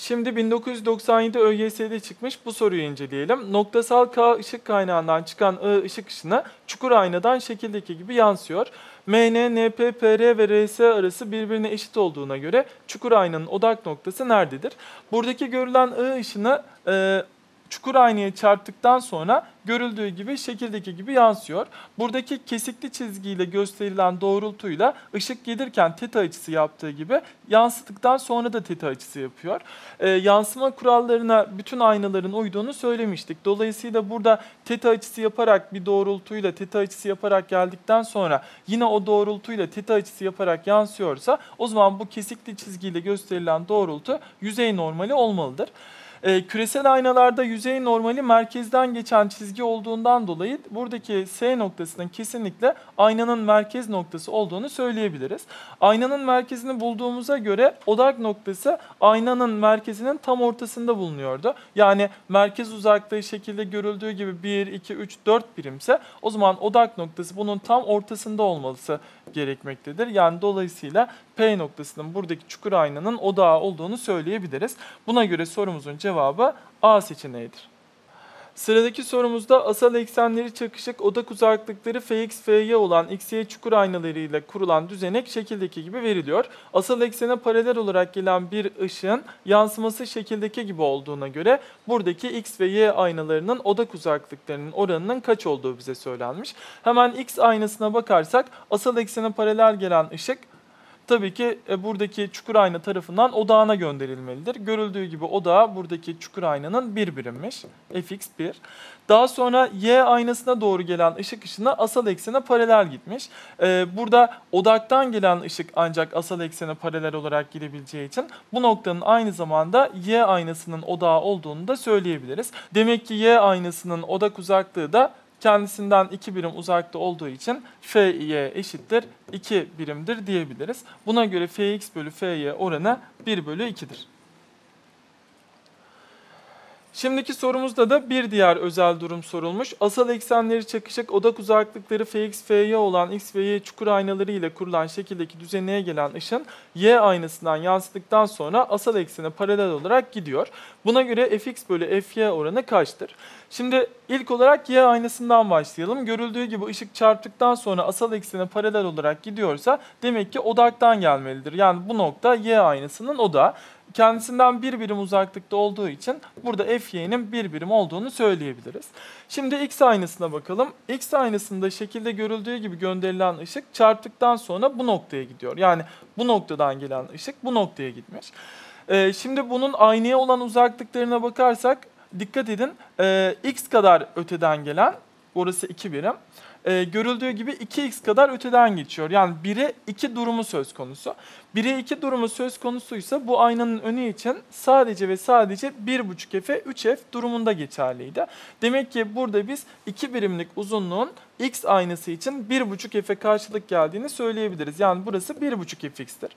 Şimdi 1997 ÖYS'de çıkmış bu soruyu inceleyelim. Noktasal K ışık kaynağından çıkan I ışık ışını çukur aynadan şekildeki gibi yansıyor. MN, NP, PR ve RS arası birbirine eşit olduğuna göre çukur aynanın odak noktası nerededir? Buradaki görülen I ışını e, çukur aynaya çarptıktan sonra görüldüğü gibi şekildeki gibi yansıyor. Buradaki kesikli çizgiyle gösterilen doğrultuyla ışık gelirken teta açısı yaptığı gibi yansıttıktan sonra da teta açısı yapıyor. Ee, yansıma kurallarına bütün aynaların uyduğunu söylemiştik. Dolayısıyla burada teta açısı yaparak bir doğrultuyla teta açısı yaparak geldikten sonra yine o doğrultuyla teta açısı yaparak yansıyorsa o zaman bu kesikli çizgiyle gösterilen doğrultu yüzey normali olmalıdır. E, küresel aynalarda yüzey normali merkezden geçen çizgi olduğundan dolayı buradaki S noktasının kesinlikle aynanın merkez noktası olduğunu söyleyebiliriz. Aynanın merkezini bulduğumuza göre odak noktası aynanın merkezinin tam ortasında bulunuyordu. Yani merkez uzaklığı şekilde görüldüğü gibi 1, 2, 3, 4 birimse o zaman odak noktası bunun tam ortasında olması gerekmektedir. Yani dolayısıyla P noktasının buradaki çukur aynanın odağı olduğunu söyleyebiliriz. Buna göre sorumuzun cevabı A seçeneğidir. Sıradaki sorumuzda asal eksenleri çakışık odak uzaklıkları Fx, Fy olan XY çukur aynaları ile kurulan düzenek şekildeki gibi veriliyor. Asal eksene paralel olarak gelen bir ışığın yansıması şekildeki gibi olduğuna göre buradaki X ve Y aynalarının odak uzaklıklarının oranının kaç olduğu bize söylenmiş. Hemen X aynasına bakarsak asal eksene paralel gelen ışık tabii ki e, buradaki çukur ayna tarafından odağına gönderilmelidir. Görüldüğü gibi odağı buradaki çukur aynanın bir birimmiş. fx1. Daha sonra y aynasına doğru gelen ışık ışını asal eksene paralel gitmiş. E, burada odaktan gelen ışık ancak asal eksene paralel olarak gidebileceği için bu noktanın aynı zamanda y aynasının odağı olduğunu da söyleyebiliriz. Demek ki y aynasının odak uzaklığı da kendisinden 2 birim uzakta olduğu için FY eşittir 2 birimdir diyebiliriz. Buna göre Fx bölü Fy oranı 1 bölü 2'dir. Şimdiki sorumuzda da bir diğer özel durum sorulmuş. Asal eksenleri çakışık odak uzaklıkları Fx, Fy olan X ve Y çukur aynaları ile kurulan şekildeki düzeneye gelen ışın Y aynasından yansıdıktan sonra asal eksene paralel olarak gidiyor. Buna göre Fx bölü Fy oranı kaçtır? Şimdi ilk olarak Y aynasından başlayalım. Görüldüğü gibi ışık çarptıktan sonra asal eksene paralel olarak gidiyorsa demek ki odaktan gelmelidir. Yani bu nokta Y aynasının odağı kendisinden bir birim uzaklıkta olduğu için burada fy'nin bir birim olduğunu söyleyebiliriz. Şimdi x aynasına bakalım. x aynasında şekilde görüldüğü gibi gönderilen ışık çarptıktan sonra bu noktaya gidiyor. Yani bu noktadan gelen ışık bu noktaya gitmiş. Ee, şimdi bunun aynaya olan uzaklıklarına bakarsak dikkat edin e, x kadar öteden gelen orası 2 birim e, görüldüğü gibi 2x kadar öteden geçiyor. Yani 1'e 2 durumu söz konusu. 1'e 2 durumu söz konusuysa bu aynanın önü için sadece ve sadece 1.5F'e 3F durumunda geçerliydi. Demek ki burada biz 2 birimlik uzunluğun x aynası için 1.5F'e karşılık geldiğini söyleyebiliriz. Yani burası 1.5Fx'tir.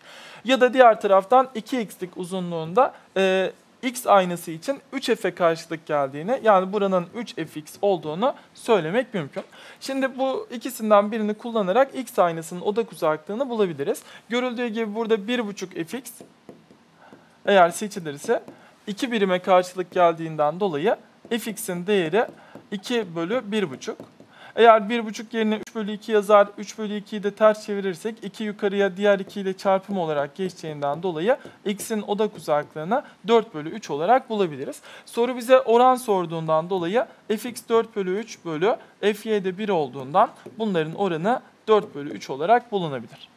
Ya da diğer taraftan 2x'lik uzunluğunda e, x aynası için 3f'e karşılık geldiğini yani buranın 3fx olduğunu söylemek mümkün. Şimdi bu ikisinden birini kullanarak x aynasının odak uzaklığını bulabiliriz. Görüldüğü gibi burada 1.5 fx eğer seçilirse 2 birime karşılık geldiğinden dolayı fx'in değeri 2 bölü 1.5. Eğer 1,5 yerine 3 bölü 2 yazar, 3 bölü 2'yi de ters çevirirsek 2 yukarıya diğer 2 ile çarpım olarak geçeceğinden dolayı x'in odak uzaklığını 4 bölü 3 olarak bulabiliriz. Soru bize oran sorduğundan dolayı fx 4 bölü 3 bölü fy de 1 olduğundan bunların oranı 4 bölü 3 olarak bulunabilir.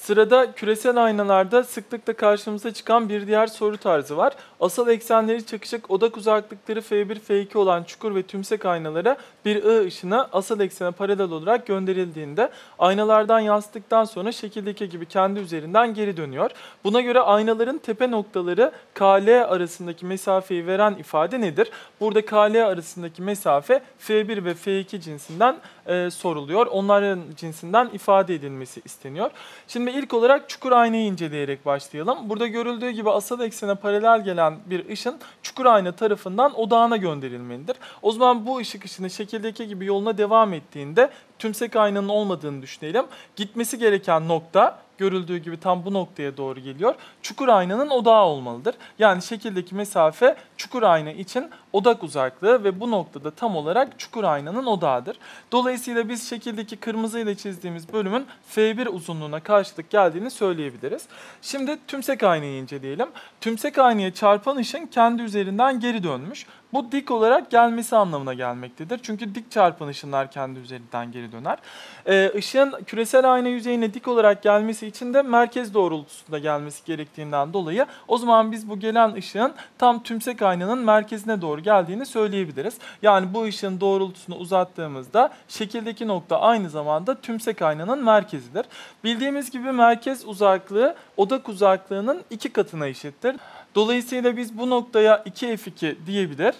Sırada küresel aynalarda sıklıkla karşımıza çıkan bir diğer soru tarzı var. Asal eksenleri çakışık odak uzaklıkları F1, F2 olan çukur ve tümsek aynalara bir I ışını asal eksene paralel olarak gönderildiğinde aynalardan yansıttıktan sonra şekildeki gibi kendi üzerinden geri dönüyor. Buna göre aynaların tepe noktaları KL arasındaki mesafeyi veren ifade nedir? Burada KL arasındaki mesafe F1 ve F2 cinsinden e, soruluyor. Onların cinsinden ifade edilmesi isteniyor. Şimdi ilk olarak çukur aynayı inceleyerek başlayalım. Burada görüldüğü gibi asal eksene paralel gelen bir ışın çukur ayna tarafından odağına gönderilmelidir. O zaman bu ışık ışını şekildeki gibi yoluna devam ettiğinde tümsek aynanın olmadığını düşünelim. Gitmesi gereken nokta görüldüğü gibi tam bu noktaya doğru geliyor. Çukur aynanın odağı olmalıdır. Yani şekildeki mesafe çukur ayna için odak uzaklığı ve bu noktada tam olarak çukur aynanın odağıdır. Dolayısıyla biz şekildeki kırmızı ile çizdiğimiz bölümün F1 uzunluğuna karşılık geldiğini söyleyebiliriz. Şimdi tümsek aynayı inceleyelim. Tümsek aynaya çarpan ışın kendi üzerinden geri dönmüş. Bu dik olarak gelmesi anlamına gelmektedir. Çünkü dik çarpan ışınlar kendi üzerinden geri döner. Ee, ışığın küresel ayna yüzeyine dik olarak gelmesi için de merkez doğrultusunda gelmesi gerektiğinden dolayı o zaman biz bu gelen ışığın tam tümsek aynanın merkezine doğru geldiğini söyleyebiliriz. Yani bu ışığın doğrultusunu uzattığımızda şekildeki nokta aynı zamanda tümsek aynanın merkezidir. Bildiğimiz gibi merkez uzaklığı odak uzaklığının iki katına eşittir. Dolayısıyla biz bu noktaya 2F2 diyebilir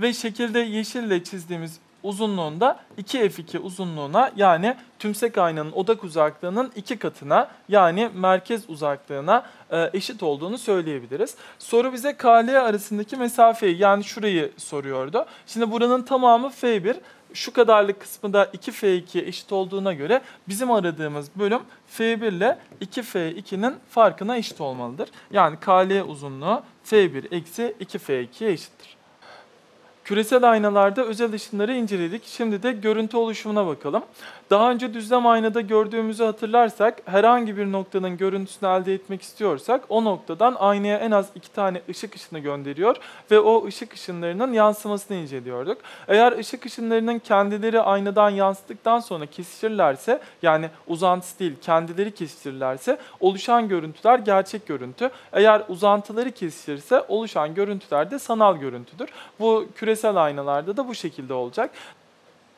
ve şekilde yeşille çizdiğimiz uzunluğunda 2F2 uzunluğuna yani tümsek aynanın odak uzaklığının iki katına yani merkez uzaklığına e, eşit olduğunu söyleyebiliriz. Soru bize KL arasındaki mesafeyi yani şurayı soruyordu. Şimdi buranın tamamı F1 şu kadarlık kısmı da 2F2'ye eşit olduğuna göre bizim aradığımız bölüm F1 ile 2F2'nin farkına eşit olmalıdır. Yani KL uzunluğu F1 eksi 2F2'ye eşittir. Küresel aynalarda özel ışınları inceledik. Şimdi de görüntü oluşumuna bakalım. Daha önce düzlem aynada gördüğümüzü hatırlarsak herhangi bir noktanın görüntüsünü elde etmek istiyorsak o noktadan aynaya en az iki tane ışık ışını gönderiyor ve o ışık ışınlarının yansımasını inceliyorduk. Eğer ışık ışınlarının kendileri aynadan yansıdıktan sonra kesişirlerse yani uzantısı değil kendileri kesişirlerse oluşan görüntüler gerçek görüntü. Eğer uzantıları kesişirse oluşan görüntüler de sanal görüntüdür. Bu küresel aynalarda da bu şekilde olacak.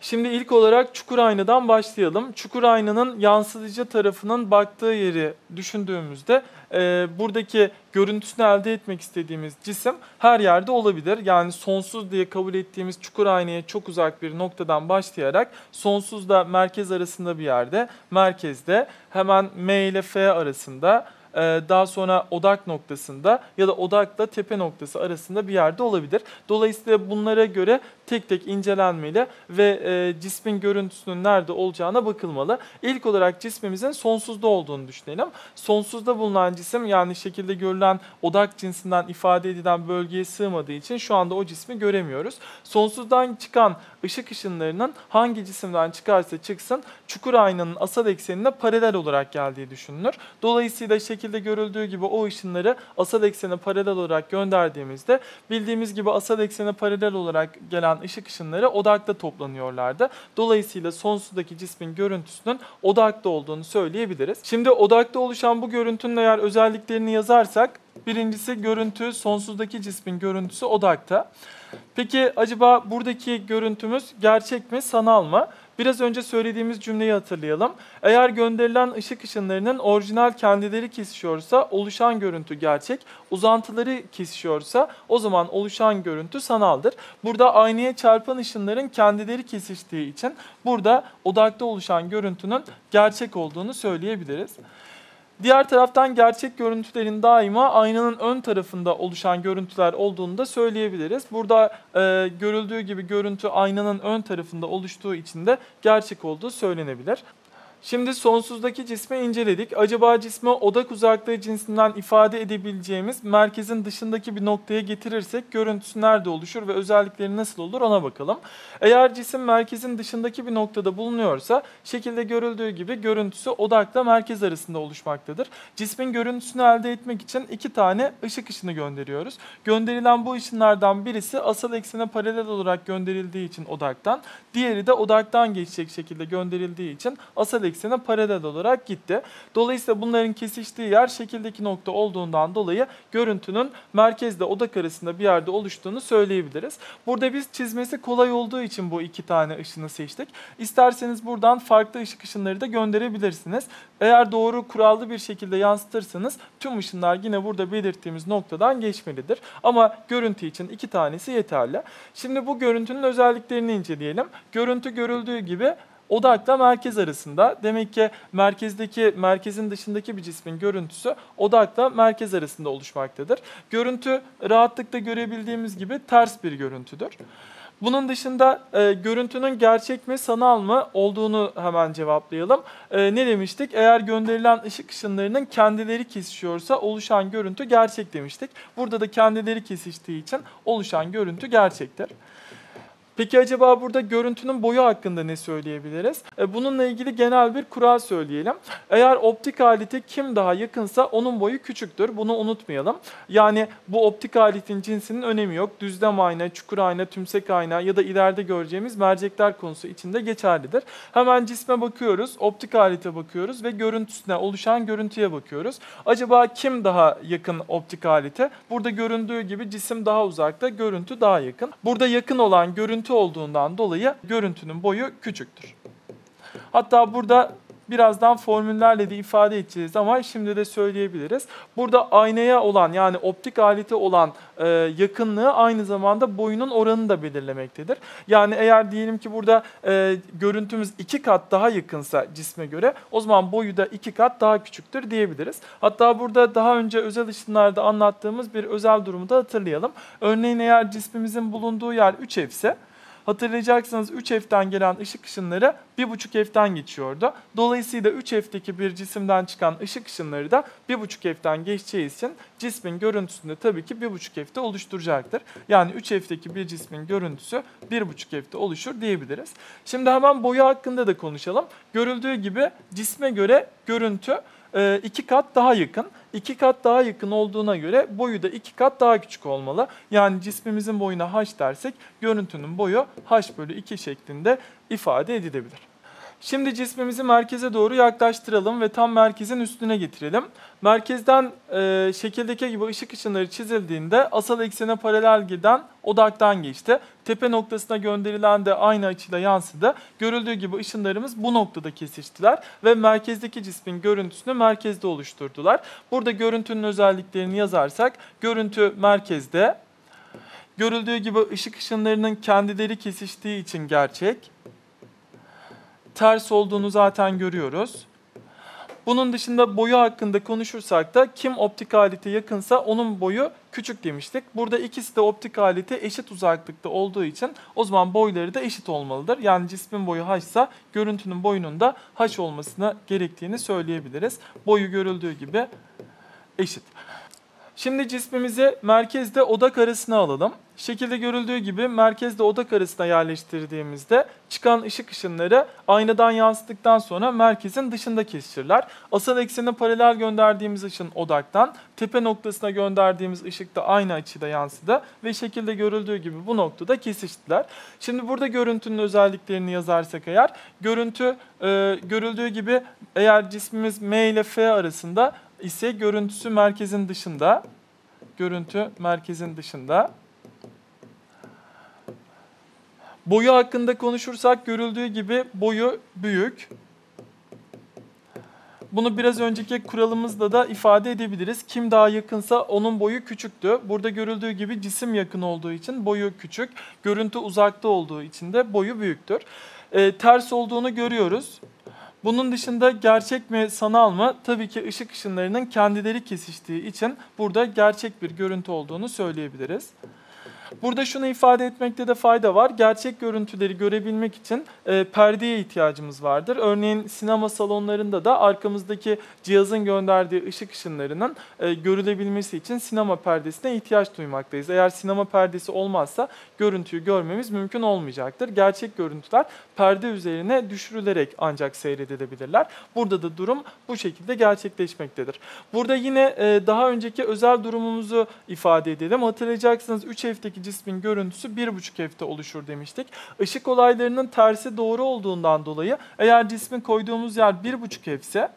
Şimdi ilk olarak çukur aynadan başlayalım. Çukur aynanın yansıtıcı tarafının baktığı yeri düşündüğümüzde e, buradaki görüntüsünü elde etmek istediğimiz cisim her yerde olabilir. Yani sonsuz diye kabul ettiğimiz çukur aynaya çok uzak bir noktadan başlayarak sonsuzla merkez arasında bir yerde, merkezde hemen M ile F arasında daha sonra odak noktasında ya da odakla tepe noktası arasında bir yerde olabilir. Dolayısıyla bunlara göre tek tek incelenmeli ve e, cismin görüntüsünün nerede olacağına bakılmalı. İlk olarak cismimizin sonsuzda olduğunu düşünelim. Sonsuzda bulunan cisim yani şekilde görülen odak cinsinden ifade edilen bölgeye sığmadığı için şu anda o cismi göremiyoruz. Sonsuzdan çıkan ışık ışınlarının hangi cisimden çıkarsa çıksın çukur aynanın asal eksenine paralel olarak geldiği düşünülür. Dolayısıyla şekilde görüldüğü gibi o ışınları asal eksene paralel olarak gönderdiğimizde bildiğimiz gibi asal eksene paralel olarak gelen ışık ışınları odakta toplanıyorlardı. Dolayısıyla sonsuzdaki cismin görüntüsünün odakta olduğunu söyleyebiliriz. Şimdi odakta oluşan bu görüntünün eğer özelliklerini yazarsak birincisi görüntü sonsuzdaki cismin görüntüsü odakta. Peki acaba buradaki görüntümüz gerçek mi, sanal mı? Biraz önce söylediğimiz cümleyi hatırlayalım. Eğer gönderilen ışık ışınlarının orijinal kendileri kesişiyorsa oluşan görüntü gerçek, uzantıları kesişiyorsa o zaman oluşan görüntü sanaldır. Burada aynaya çarpan ışınların kendileri kesiştiği için burada odakta oluşan görüntünün gerçek olduğunu söyleyebiliriz. Diğer taraftan gerçek görüntülerin daima aynanın ön tarafında oluşan görüntüler olduğunu da söyleyebiliriz. Burada e, görüldüğü gibi görüntü aynanın ön tarafında oluştuğu için de gerçek olduğu söylenebilir. Şimdi sonsuzdaki cismi inceledik. Acaba cismi odak uzaklığı cinsinden ifade edebileceğimiz merkezin dışındaki bir noktaya getirirsek görüntüsü nerede oluşur ve özellikleri nasıl olur ona bakalım. Eğer cisim merkezin dışındaki bir noktada bulunuyorsa şekilde görüldüğü gibi görüntüsü odakla merkez arasında oluşmaktadır. Cismin görüntüsünü elde etmek için iki tane ışık ışını gönderiyoruz. Gönderilen bu ışınlardan birisi asal eksene paralel olarak gönderildiği için odaktan, diğeri de odaktan geçecek şekilde gönderildiği için asal eksene eksene paralel olarak gitti. Dolayısıyla bunların kesiştiği yer şekildeki nokta olduğundan dolayı görüntünün merkezde odak arasında bir yerde oluştuğunu söyleyebiliriz. Burada biz çizmesi kolay olduğu için bu iki tane ışını seçtik. İsterseniz buradan farklı ışık ışınları da gönderebilirsiniz. Eğer doğru kurallı bir şekilde yansıtırsanız tüm ışınlar yine burada belirttiğimiz noktadan geçmelidir. Ama görüntü için iki tanesi yeterli. Şimdi bu görüntünün özelliklerini inceleyelim. Görüntü görüldüğü gibi odakla merkez arasında. Demek ki merkezdeki merkezin dışındaki bir cismin görüntüsü odakla merkez arasında oluşmaktadır. Görüntü rahatlıkla görebildiğimiz gibi ters bir görüntüdür. Bunun dışında e, görüntünün gerçek mi sanal mı olduğunu hemen cevaplayalım. E, ne demiştik? Eğer gönderilen ışık ışınlarının kendileri kesişiyorsa oluşan görüntü gerçek demiştik. Burada da kendileri kesiştiği için oluşan görüntü gerçektir. Peki acaba burada görüntünün boyu hakkında ne söyleyebiliriz? E, bununla ilgili genel bir kural söyleyelim. Eğer optik alete kim daha yakınsa onun boyu küçüktür. Bunu unutmayalım. Yani bu optik aletin cinsinin önemi yok. Düzlem ayna, çukur ayna, tümsek ayna ya da ileride göreceğimiz mercekler konusu içinde geçerlidir. Hemen cisme bakıyoruz, optik alete bakıyoruz ve görüntüsüne oluşan görüntüye bakıyoruz. Acaba kim daha yakın optik alete? Burada göründüğü gibi cisim daha uzakta, görüntü daha yakın. Burada yakın olan görüntü olduğundan dolayı görüntünün boyu küçüktür. Hatta burada birazdan formüllerle de ifade edeceğiz ama şimdi de söyleyebiliriz. Burada aynaya olan yani optik alete olan e, yakınlığı aynı zamanda boyunun oranını da belirlemektedir. Yani eğer diyelim ki burada e, görüntümüz iki kat daha yakınsa cisme göre o zaman boyu da iki kat daha küçüktür diyebiliriz. Hatta burada daha önce özel ışınlarda anlattığımız bir özel durumu da hatırlayalım. Örneğin eğer cismimizin bulunduğu yer 3 ev ise Hatırlayacaksınız 3F'den gelen ışık ışınları 1.5F'den geçiyordu. Dolayısıyla 3F'deki bir cisimden çıkan ışık ışınları da 1.5F'den geçeceği için cismin görüntüsünde tabii ki 1.5F'de oluşturacaktır. Yani 3F'deki bir cismin görüntüsü 1.5F'de oluşur diyebiliriz. Şimdi hemen boyu hakkında da konuşalım. Görüldüğü gibi cisme göre görüntü e, iki kat daha yakın. İki kat daha yakın olduğuna göre boyu da iki kat daha küçük olmalı. Yani cismimizin boyuna h dersek görüntünün boyu h bölü 2 şeklinde ifade edilebilir. Şimdi cismimizi merkeze doğru yaklaştıralım ve tam merkezin üstüne getirelim. Merkezden e, şekildeki gibi ışık ışınları çizildiğinde asal eksene paralel giden odaktan geçti. Tepe noktasına gönderilen de aynı açıyla yansıdı. Görüldüğü gibi ışınlarımız bu noktada kesiştiler ve merkezdeki cismin görüntüsünü merkezde oluşturdular. Burada görüntünün özelliklerini yazarsak görüntü merkezde. Görüldüğü gibi ışık ışınlarının kendileri kesiştiği için gerçek ters olduğunu zaten görüyoruz. Bunun dışında boyu hakkında konuşursak da kim optik alete yakınsa onun boyu küçük demiştik. Burada ikisi de optik alete eşit uzaklıkta olduğu için o zaman boyları da eşit olmalıdır. Yani cismin boyu h görüntünün boyunun da h olmasına gerektiğini söyleyebiliriz. Boyu görüldüğü gibi eşit. Şimdi cismimizi merkezde odak arasına alalım. Şekilde görüldüğü gibi merkezde odak arasına yerleştirdiğimizde çıkan ışık ışınları aynadan yansıttıktan sonra merkezin dışında kesişirler. Asal eksene paralel gönderdiğimiz ışın odaktan, tepe noktasına gönderdiğimiz ışık da aynı açıda yansıdı ve şekilde görüldüğü gibi bu noktada kesiştiler. Şimdi burada görüntünün özelliklerini yazarsak eğer, görüntü e, görüldüğü gibi eğer cismimiz M ile F arasında ise görüntüsü merkezin dışında. Görüntü merkezin dışında. Boyu hakkında konuşursak görüldüğü gibi boyu büyük. Bunu biraz önceki kuralımızla da ifade edebiliriz. Kim daha yakınsa onun boyu küçüktü. Burada görüldüğü gibi cisim yakın olduğu için boyu küçük. Görüntü uzakta olduğu için de boyu büyüktür. E, ters olduğunu görüyoruz. Bunun dışında gerçek mi sanal mı? Tabii ki ışık ışınlarının kendileri kesiştiği için burada gerçek bir görüntü olduğunu söyleyebiliriz. Burada şunu ifade etmekte de fayda var. Gerçek görüntüleri görebilmek için e, perdeye ihtiyacımız vardır. Örneğin sinema salonlarında da arkamızdaki cihazın gönderdiği ışık ışınlarının e, görülebilmesi için sinema perdesine ihtiyaç duymaktayız. Eğer sinema perdesi olmazsa görüntüyü görmemiz mümkün olmayacaktır. Gerçek görüntüler perde üzerine düşürülerek ancak seyredilebilirler. Burada da durum bu şekilde gerçekleşmektedir. Burada yine e, daha önceki özel durumumuzu ifade edelim. Hatırlayacaksınız 3 F'deki cismin görüntüsü 1,5 F'te oluşur demiştik. Işık olaylarının tersi doğru olduğundan dolayı eğer cismin koyduğumuz yer 1,5 F ise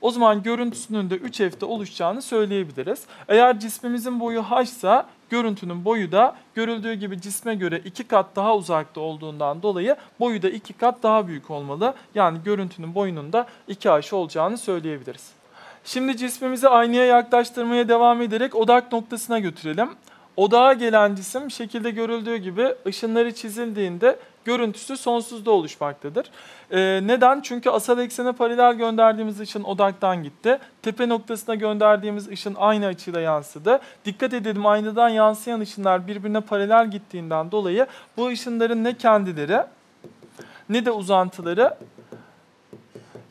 o zaman görüntüsünün de 3 F'te oluşacağını söyleyebiliriz. Eğer cismimizin boyu h ise görüntünün boyu da görüldüğü gibi cisme göre 2 kat daha uzakta olduğundan dolayı boyu da 2 kat daha büyük olmalı. Yani görüntünün boyunun da 2h olacağını söyleyebiliriz. Şimdi cismimizi aynaya yaklaştırmaya devam ederek odak noktasına götürelim. Odağa gelen cisim şekilde görüldüğü gibi ışınları çizildiğinde görüntüsü sonsuzda oluşmaktadır. Ee, neden? Çünkü asal eksene paralel gönderdiğimiz ışın odaktan gitti. Tepe noktasına gönderdiğimiz ışın aynı açıyla yansıdı. Dikkat edelim aynadan yansıyan ışınlar birbirine paralel gittiğinden dolayı bu ışınların ne kendileri ne de uzantıları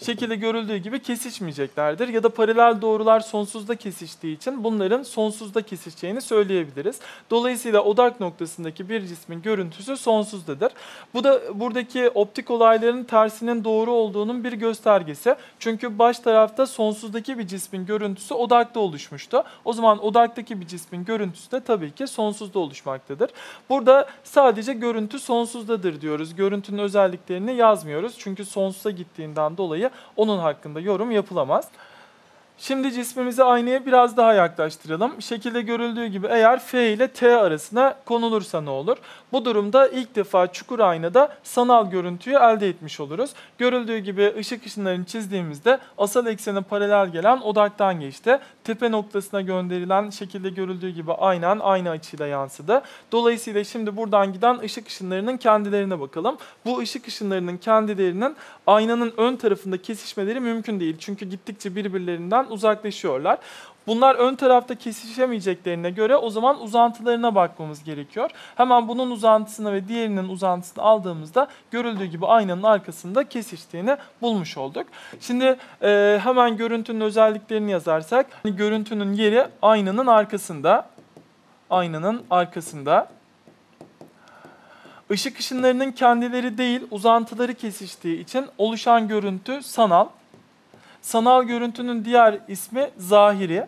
şekilde görüldüğü gibi kesişmeyeceklerdir. Ya da paralel doğrular sonsuzda kesiştiği için bunların sonsuzda kesişeceğini söyleyebiliriz. Dolayısıyla odak noktasındaki bir cismin görüntüsü sonsuzdadır. Bu da buradaki optik olayların tersinin doğru olduğunun bir göstergesi. Çünkü baş tarafta sonsuzdaki bir cismin görüntüsü odakta oluşmuştu. O zaman odaktaki bir cismin görüntüsü de tabii ki sonsuzda oluşmaktadır. Burada sadece görüntü sonsuzdadır diyoruz. Görüntünün özelliklerini yazmıyoruz. Çünkü sonsuza gittiğinden dolayı onun hakkında yorum yapılamaz. Şimdi cismimizi aynaya biraz daha yaklaştıralım. Şekilde görüldüğü gibi eğer F ile T arasına konulursa ne olur? Bu durumda ilk defa çukur aynada sanal görüntüyü elde etmiş oluruz. Görüldüğü gibi ışık ışınlarını çizdiğimizde asal eksene paralel gelen odaktan geçti. Tepe noktasına gönderilen şekilde görüldüğü gibi aynen aynı açıyla yansıdı. Dolayısıyla şimdi buradan giden ışık ışınlarının kendilerine bakalım. Bu ışık ışınlarının kendilerinin aynanın ön tarafında kesişmeleri mümkün değil. Çünkü gittikçe birbirlerinden uzaklaşıyorlar. Bunlar ön tarafta kesişemeyeceklerine göre o zaman uzantılarına bakmamız gerekiyor. Hemen bunun uzantısını ve diğerinin uzantısını aldığımızda görüldüğü gibi aynanın arkasında kesiştiğini bulmuş olduk. Şimdi e, hemen görüntünün özelliklerini yazarsak hani görüntünün yeri aynanın arkasında. Aynanın arkasında. Işık ışınlarının kendileri değil uzantıları kesiştiği için oluşan görüntü sanal. Sanal görüntünün diğer ismi zahiri.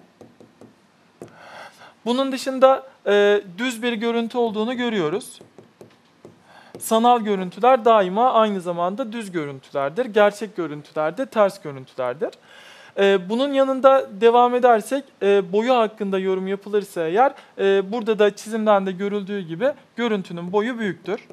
Bunun dışında e, düz bir görüntü olduğunu görüyoruz. Sanal görüntüler daima aynı zamanda düz görüntülerdir. Gerçek görüntüler de ters görüntülerdir. E, bunun yanında devam edersek e, boyu hakkında yorum yapılırsa eğer e, burada da çizimden de görüldüğü gibi görüntünün boyu büyüktür.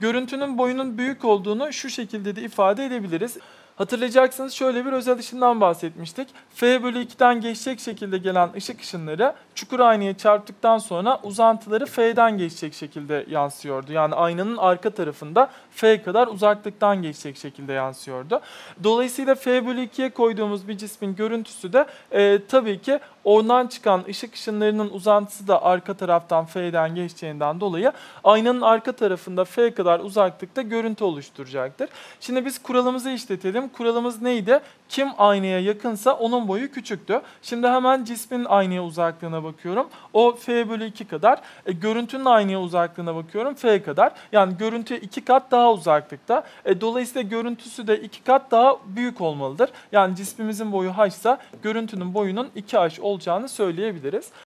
Görüntünün boyunun büyük olduğunu şu şekilde de ifade edebiliriz. Hatırlayacaksınız şöyle bir özel ışından bahsetmiştik. F bölü 2'den geçecek şekilde gelen ışık ışınları çukur aynaya çarptıktan sonra uzantıları F'den geçecek şekilde yansıyordu. Yani aynanın arka tarafında F kadar uzaklıktan geçecek şekilde yansıyordu. Dolayısıyla F bölü 2'ye koyduğumuz bir cismin görüntüsü de e, tabii ki oradan çıkan ışık ışınlarının uzantısı da arka taraftan F'den geçeceğinden dolayı aynanın arka tarafında F kadar uzaklıkta görüntü oluşturacaktır. Şimdi biz kuralımızı işletelim. Kuralımız neydi? Kim aynaya yakınsa onun boyu küçüktü. Şimdi hemen cismin aynaya uzaklığına bakıyorum. O F bölü 2 kadar. E, görüntünün aynaya uzaklığına bakıyorum. F kadar. Yani görüntü 2 kat daha uzaklıkta. E, dolayısıyla görüntüsü de 2 kat daha büyük olmalıdır. Yani cismimizin boyu h görüntünün boyunun 2h olacağını söyleyebiliriz.